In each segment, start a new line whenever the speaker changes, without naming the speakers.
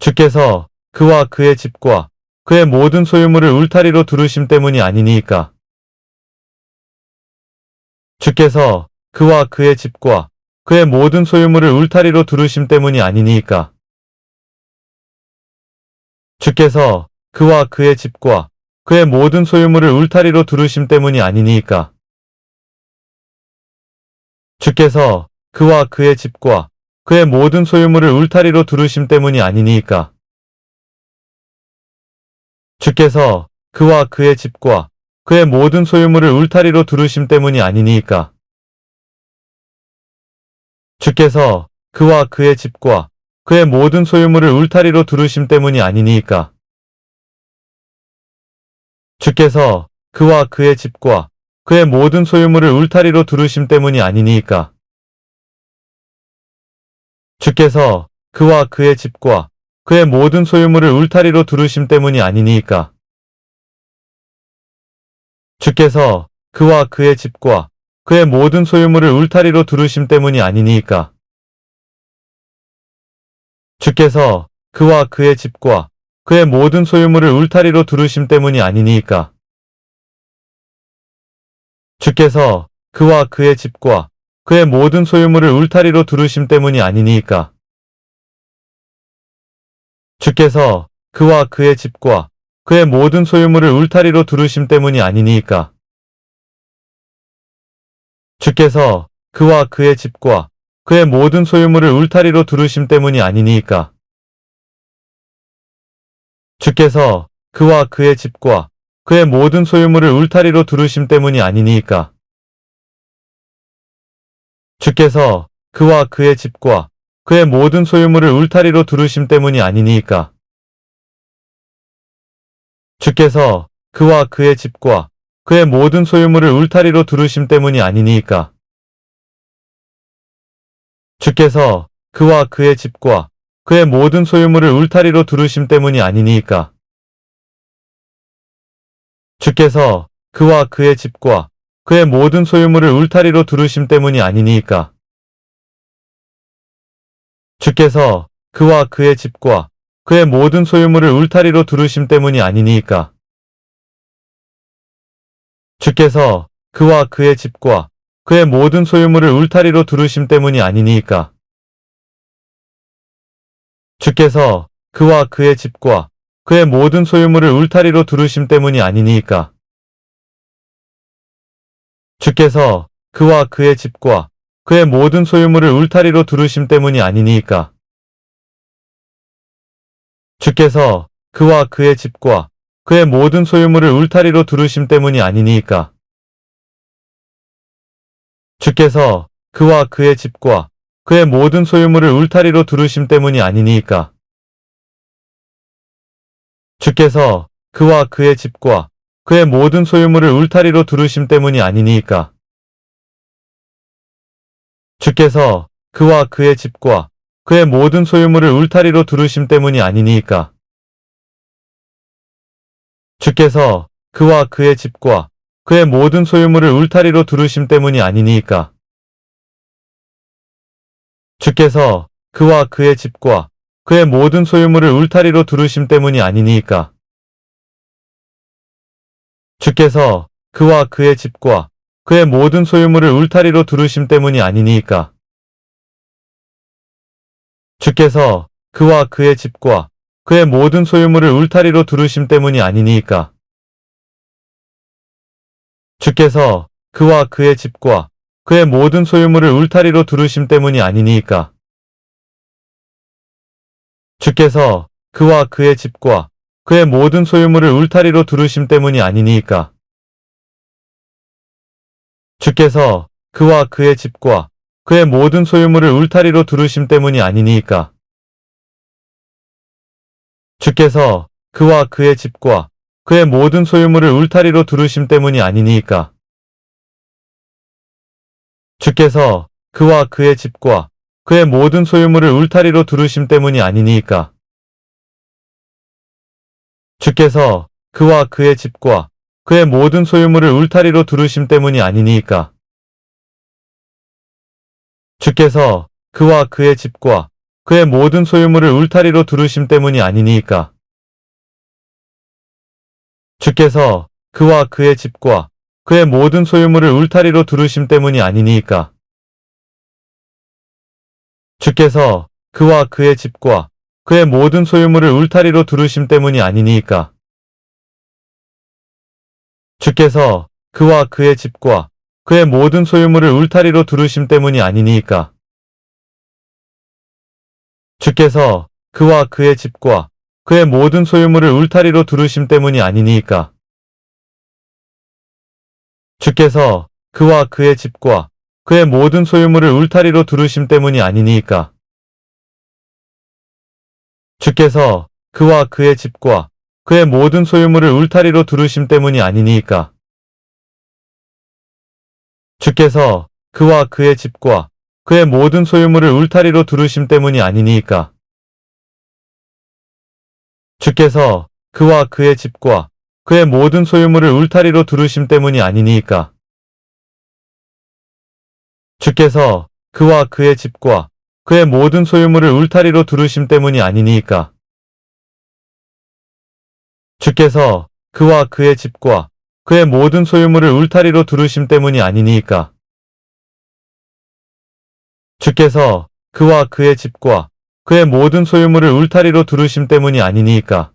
주께서 그와 그의 집과 그의 모든 소유물을 울타리로 두르심 때문이 아니니이까. 주께서 그와 그의 집과 그의 모든 소유물을 울타리로 두르심 때문이 아니니이까. 주께서 그와 그의 집과 그의 모든 소유물을 울타리로 두르심 때문이 아니니이까. 주께서 그와 그의 집과 그의 모든 소유물을 울타리로 두르심 때문이 아니니이까. 주께서 그와 그의 집과 그의 모든 소유물을 울타리로 두르심 때문이 아니니이까. 주께서 그와 그의 집과 그의 모든 소유물을 울타리로 두르심 때문이 아니니이까. 주께서 그와 그의 집과 그의 모든 소유물을 울타리로 두르심 때문이 아니니이까. 주께서 그와 그의 집과 그의 모든 소유물을 울타리로 두르심 때문이 아니니이까. 주께서 그와 그의 집과 그의 모든 소유물을 울타리로 두르심 때문이 아니니이까. 주께서 그와 그의 집과 그의 모든 소유물을 울타리로 두르심 때문이 아니니이까. 주께서 그와 그의 집과 그의 모든 소유물을 울타리로 두르심 때문이 아니니이까. 주께서 그와 그의 집과 그의 모든 소유물을 울타리로 두르심 때문이 아니니이까. 주께서 그와 그의 집과 그의 모든 소유물을 울타리로 두르심 때문이 아니니이까. 주께서 그와 그의 집과 그의 모든 소유물을 울타리로 두르심 때문이 아니니이까. 주께서 그와 그의 집과 그의 모든 소유물을 울타리로 두르심 때문이 아니니이까. 주께서 그와 그의 집과 그의 모든 소유물을 울타리로 두르심 때문이 아니니이까. 주께서 그와 그의 집과 그의 모든 소유물을 울타리로 두르심 때문이 아니니이까. 주께서 그와 그의 집과 그의 모든 소유물을 울타리로 두르심 때문이 아니니이까. 주께서 그와 그의 집과 그의 모든 소유물을 울타리로 두르심 때문이 아니니이까. 주께서 그와 그의 집과 그의 모든 소유물을 울타리로 두르심 때문이 아니니이까. 주께서 그와 그의 집과 그의 모든 소유물을 울타리로 두르심 때문이 아니니이까. 주께서 그와 그의 집과 그의 모든 소유물을 울타리로 두르심 때문이 아니니이까. 주께서 그와 그의 집과 그의 모든 소유물을 울타리로 두르심 때문이 아니니이까. 주께서 그와 그의 집과 그의 모든 소유물을 울타리로 두르심 때문이 아니니이까. 주께서 그와 그의 집과 그의 모든 소유물을 울타리로 두르심 때문이 아니니이까. 주께서 그와 그의 집과 그의 모든 소유물을 울타리로 두르심 때문이 아니니이까. 주께서 그와 그의 집과 그의 모든 소유물을 울타리로 두르심 때문이 아니니이까. 주께서 그와 그의 집과 그의 모든 소유물을 울타리로 두르심 때문이 아니니이까. 주께서 그와 그의 집과 그의 모든 소유물을 울타리로 두르심 때문이 아니니이까. 주께서 그와 그의 집과 그의 모든 소유물을 울타리로 두르심 때문이 아니니이까. 주께서 그와 그의 집과 그의 모든 소유물을 울타리로 두르심 때문이 아니니이까. 주께서 그와 그의 집과 그의 모든 소유물을 울타리로 두르심 때문이 아니니이까. 주께서 그와 그의 집과 그의 모든 소유물을 울타리로 두르심 때문이 아니니이까. 주께서 그와 그의 집과 그의 모든 소유물을 울타리로 두르심 때문이 아니니이까. 주께서 그와 그의 집과 그의 모든 소유물을 울타리로 두르심 때문이 아니니이까. 주께서 그와 그의 집과 그의 모든 소유물을 울타리로 두르심 때문이 아니니이까. 주께서 그와 그의 집과 그의 모든 소유물을 울타리로 두르심 때문이 아니니까. 주께서 그와 그의 집과 그의 모든 소유물을 울타리로 두르심 때문이 아니니까. 주께서 그와 그의 집과 그의 모든 소유물을 울타리로 두르심 때문이 아니니까. 주께서 그와 그의 집과 그의 모든 소유물을 울타리로 두르심 때문이 아니니까. 주께서 그와 그의 집과 그의 모든 소유물을 울타리로 두르심 때문이 아니니까. 주께서 그와 그의 집과 그의 모든 소유물을 울타리로 두르심 때문이 아니니까. 주께서 그와 그의 집과 그의 모든 소유물을 울타리로 두르심 때문이 아니니까. 주께서 그와 그의 집과 그의 모든 소유물을 울타리로 두르심 때문이 아니니까. 주께서 그와 그의 집과 그의 모든 소유물을 울타리로 두르심 때문이 아니니까. 주께서 그와 그의 집과 그의 모든 소유물을 울타리로 두르심 때문이 아니니까. 주께서 그와 그의 집과 그의 모든 소유물을 울타리로 두르심 때문이 아니니까. 주께서 그와 그의 집과 그의 모든 소유물을 울타리로 두르심 때문이 아니니까.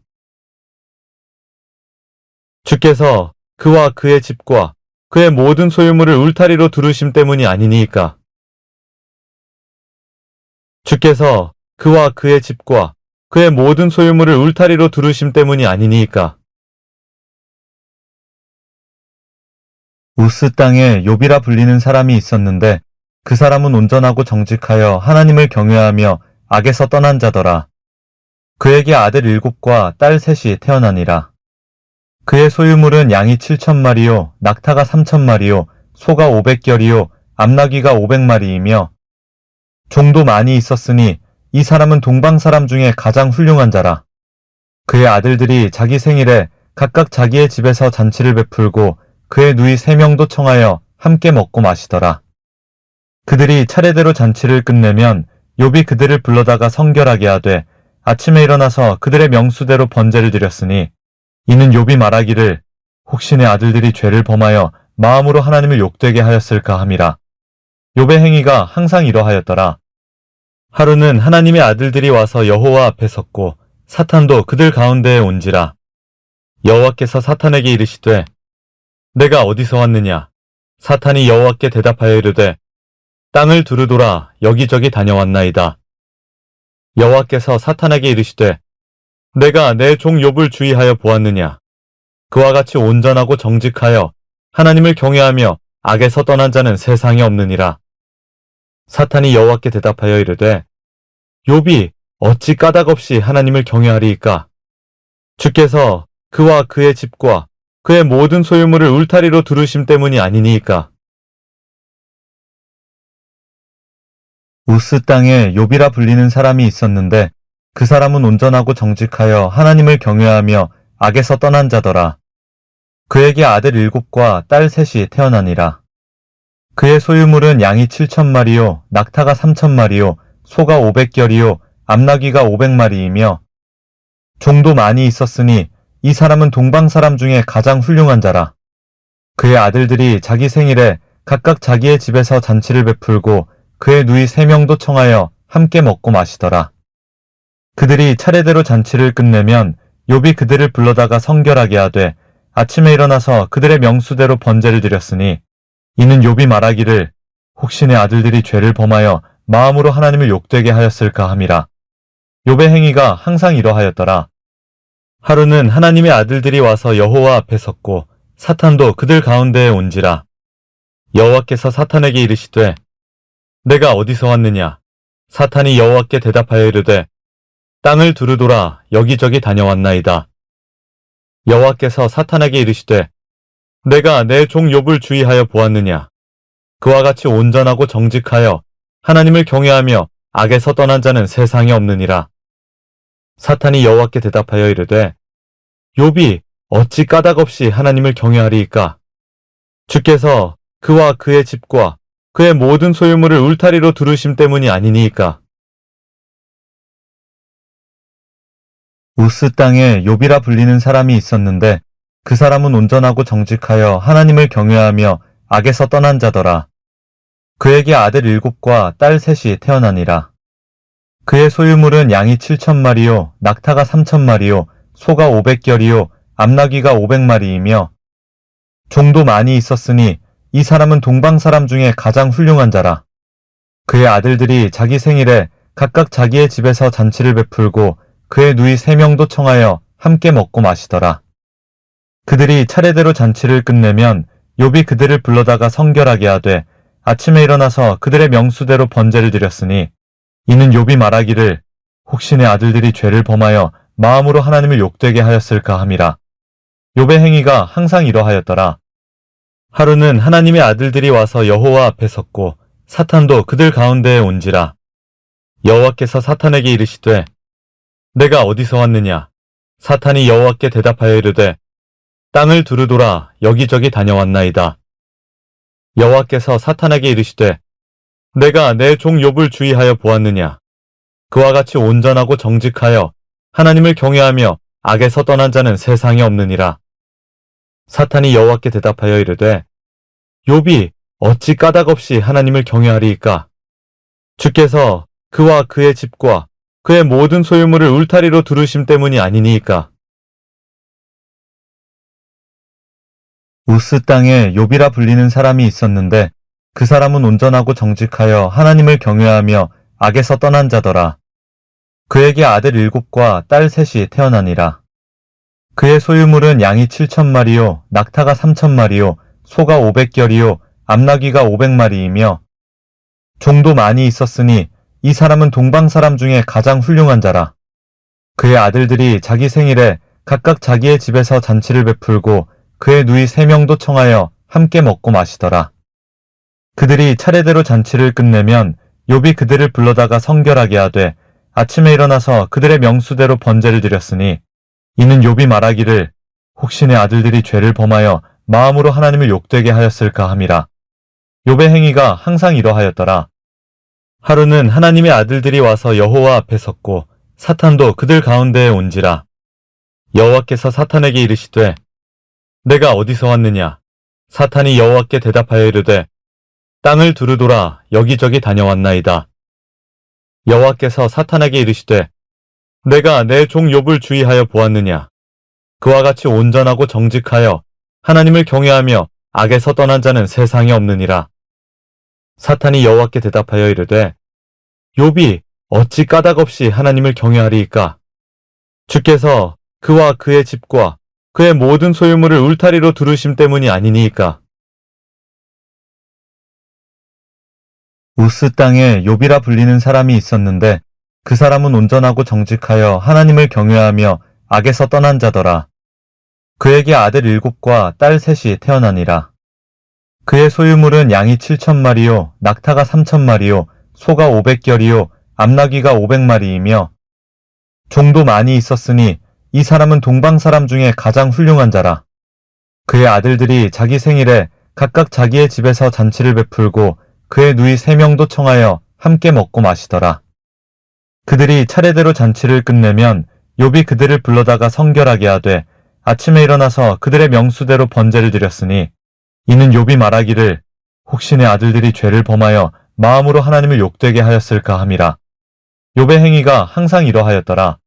주께서 그와 그의 집과 그의 모든 소유물을 울타리로 두르심 때문이 아니니까. 주께서 그와 그의 집과 그의 모든 소유물을 울타리로 두르심 때문이 아니니까. 우스 땅에 욥이라 불리는 사람이 있었는데 그 사람은 온전하고 정직하여 하나님을 경외하며 악에서 떠난 자더라. 그에게 아들 일곱과 딸 셋이 태어나니라. 그의 소유물은 양이 칠천 마리요, 낙타가 삼천 마리요, 소가 오백결이요, 암나귀가 오백마리이며 종도 많이 있었으니 이 사람은 동방 사람 중에 가장 훌륭한 자라. 그의 아들들이 자기 생일에 각각 자기의 집에서 잔치를 베풀고 그의 누이 세 명도 청하여 함께 먹고 마시더라. 그들이 차례대로 잔치를 끝내면 욥이 그들을 불러다가 성결하게 하되 아침에 일어나서 그들의 명수대로 번제를 드렸으니 이는 욥이 말하기를 혹시 내 아들들이 죄를 범하여 마음으로 하나님을 욕되게 하였을까 함이라. 욥의 행위가 항상 이러하였더라. 하루는 하나님의 아들들이 와서 여호와 앞에 섰고 사탄도 그들 가운데에 온지라. 여호와께서 사탄에게 이르시되 내가 어디서 왔느냐? 사탄이 여호와께 대답하여 이르되 땅을 두루돌아 여기저기 다녀왔나이다. 여호와께서 사탄에게 이르시되 내가 내 종 욥을 주의하여 보았느냐? 그와 같이 온전하고 정직하여 하나님을 경외하며 악에서 떠난 자는 세상에 없느니라. 사탄이 여호와께 대답하여 이르되 욥이 어찌 까닭없이 하나님을 경외하리이까? 주께서 그와 그의 집과 그의 모든 소유물을 울타리로 두르심 때문이 아니니까. 우스 땅에 욥이라 불리는 사람이 있었는데 그 사람은 온전하고 정직하여 하나님을 경외하며 악에서 떠난 자더라. 그에게 아들 일곱과 딸 셋이 태어나니라. 그의 소유물은 양이 칠천 마리요, 낙타가 삼천 마리요, 소가 오백결이요, 암나귀가 오백마리이며 종도 많이 있었으니 이 사람은 동방 사람 중에 가장 훌륭한 자라. 그의 아들들이 자기 생일에 각각 자기의 집에서 잔치를 베풀고 그의 누이 세 명도 청하여 함께 먹고 마시더라. 그들이 차례대로 잔치를 끝내면 욥이 그들을 불러다가 성결하게 하되 아침에 일어나서 그들의 명수대로 번제를 드렸으니 이는 욥이 말하기를 혹시 내 아들들이 죄를 범하여 마음으로 하나님을 욕되게 하였을까 함이라. 욥의 행위가 항상 이러하였더라. 하루는 하나님의 아들들이 와서 여호와 앞에 섰고 사탄도 그들 가운데에 온지라. 여호와께서 사탄에게 이르시되 내가 어디서 왔느냐? 사탄이 여호와께 대답하여 이르되 땅을 두루돌아 여기저기 다녀왔나이다. 여호와께서 사탄에게 이르시되 내가 내 종 욥을 주의하여 보았느냐? 그와 같이 온전하고 정직하여 하나님을 경외하며 악에서 떠난 자는 세상에 없느니라. 사탄이 여호와께 대답하여 이르되 욥이 어찌 까닭없이 하나님을 경외하리이까 주께서 그와 그의 집과 그의 모든 소유물을 울타리로 두르심 때문이 아니니까 우스 땅에 욥이라 불리는 사람이 있었는데 그 사람은 온전하고 정직하여 하나님을 경외하며 악에서 떠난 자더라. 그에게 아들 일곱과 딸 셋이 태어나니라. 그의 소유물은 양이 칠천 마리요, 낙타가 삼천 마리요, 소가 오백결이요, 암나귀가 오백마리이며 종도 많이 있었으니 이 사람은 동방 사람 중에 가장 훌륭한 자라. 그의 아들들이 자기 생일에 각각 자기의 집에서 잔치를 베풀고 그의 누이 세 명도 청하여 함께 먹고 마시더라. 그들이 차례대로 잔치를 끝내면 욥이 그들을 불러다가 성결하게 하되 아침에 일어나서 그들의 명수대로 번제를 드렸으니 이는 욥이 말하기를 혹시 내 아들들이 죄를 범하여 마음으로 하나님을 욕되게 하였을까 함이라. 욥의 행위가 항상 이러하였더라. 하루는 하나님의 아들들이 와서 여호와 앞에 섰고 사탄도 그들 가운데에 온지라. 여호와께서 사탄에게 이르시되 내가 어디서 왔느냐? 사탄이 여호와께 대답하여 이르되 땅을 두루돌아 여기저기 다녀왔나이다. 여호와께서 사탄에게 이르시되 내가 내 종 욥을 주의하여 보았느냐? 그와 같이 온전하고 정직하여 하나님을 경외하며 악에서 떠난 자는 세상에 없느니라. 사탄이 여호와께 대답하여 이르되 욥이 어찌 까닭없이 하나님을 경외하리이까? 주께서 그와 그의 집과 그의 모든 소유물을 울타리로 두르심 때문이 아니니이까? 우스 땅에 욥이라 불리는 사람이 있었는데 그 사람은 온전하고 정직하여 하나님을 경외하며 악에서 떠난 자더라. 그에게 아들 일곱과 딸 셋이 태어나니라. 그의 소유물은 양이 칠천 마리요, 낙타가 삼천 마리요, 소가 오백결이요, 암나귀가 오백마리이며 종도 많이 있었으니 이 사람은 동방 사람 중에 가장 훌륭한 자라. 그의 아들들이 자기 생일에 각각 자기의 집에서 잔치를 베풀고 그의 누이 세 명도 청하여 함께 먹고 마시더라. 그들이 차례대로 잔치를 끝내면 욥이 그들을 불러다가 성결하게 하되 아침에 일어나서 그들의 명수대로 번제를 드렸으니 이는 욥이 말하기를 혹시 내 아들들이 죄를 범하여 마음으로 하나님을 욕되게 하였을까 함이라. 욥의 행위가 항상 이러하였더라. 하루는 하나님의 아들들이 와서 여호와 앞에 섰고 사탄도 그들 가운데에 온지라. 여호와께서 사탄에게 이르시되 내가 어디서 왔느냐? 사탄이 여호와께 대답하여 이르되 땅을 두루돌아 여기저기 다녀왔나이다. 여호와께서 사탄에게 이르시되 내가 내 종 욥을 주의하여 보았느냐? 그와 같이 온전하고 정직하여 하나님을 경외하며 악에서 떠난 자는 세상에 없느니라. 사탄이 여호와께 대답하여 이르되 욥이 어찌 까닭없이 하나님을 경외하리이까? 주께서 그와 그의 집과 그의 모든 소유물을 울타리로 두르심 때문이 아니니이까? 우스 땅에 욥이라 불리는 사람이 있었는데 그 사람은 온전하고 정직하여 하나님을 경외하며 악에서 떠난 자더라. 그에게 아들 일곱과 딸 셋이 태어나니라. 그의 소유물은 양이 칠천 마리요, 낙타가 삼천 마리요, 소가 오백결이요, 암나귀가 오백마리이며 종도 많이 있었으니 이 사람은 동방 사람 중에 가장 훌륭한 자라. 그의 아들들이 자기 생일에 각각 자기의 집에서 잔치를 베풀고 그의 누이 세 명도 청하여 함께 먹고 마시더라. 그들이 차례대로 잔치를 끝내면 욥이 그들을 불러다가 성결하게 하되 아침에 일어나서 그들의 명수대로 번제를 드렸으니 이는 욥이 말하기를 혹시 내 아들들이 죄를 범하여 마음으로 하나님을 욕되게 하였을까 함이라. 욥의 행위가 항상 이러하였더라.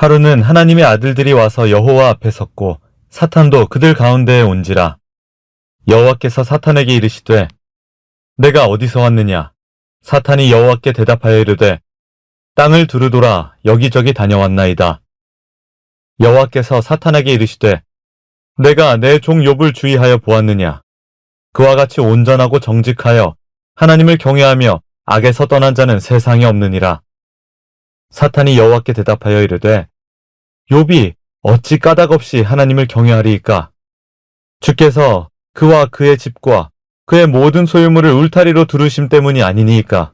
하루는 하나님의 아들들이 와서 여호와 앞에 섰고 사탄도 그들 가운데에 온지라. 여호와께서 사탄에게 이르시되 내가 어디서 왔느냐? 사탄이 여호와께 대답하여 이르되 땅을 두루돌아 여기저기 다녀왔나이다. 여호와께서 사탄에게 이르시되 내가 내 종 욥을 주의하여 보았느냐? 그와 같이 온전하고 정직하여 하나님을 경외하며 악에서 떠난 자는 세상에 없느니라. 사탄이 여호와께 대답하여 이르되 욥이 어찌 까닭없이 하나님을 경외하리이까? 주께서 그와 그의 집과 그의 모든 소유물을 울타리로 두르심 때문이 아니니이까?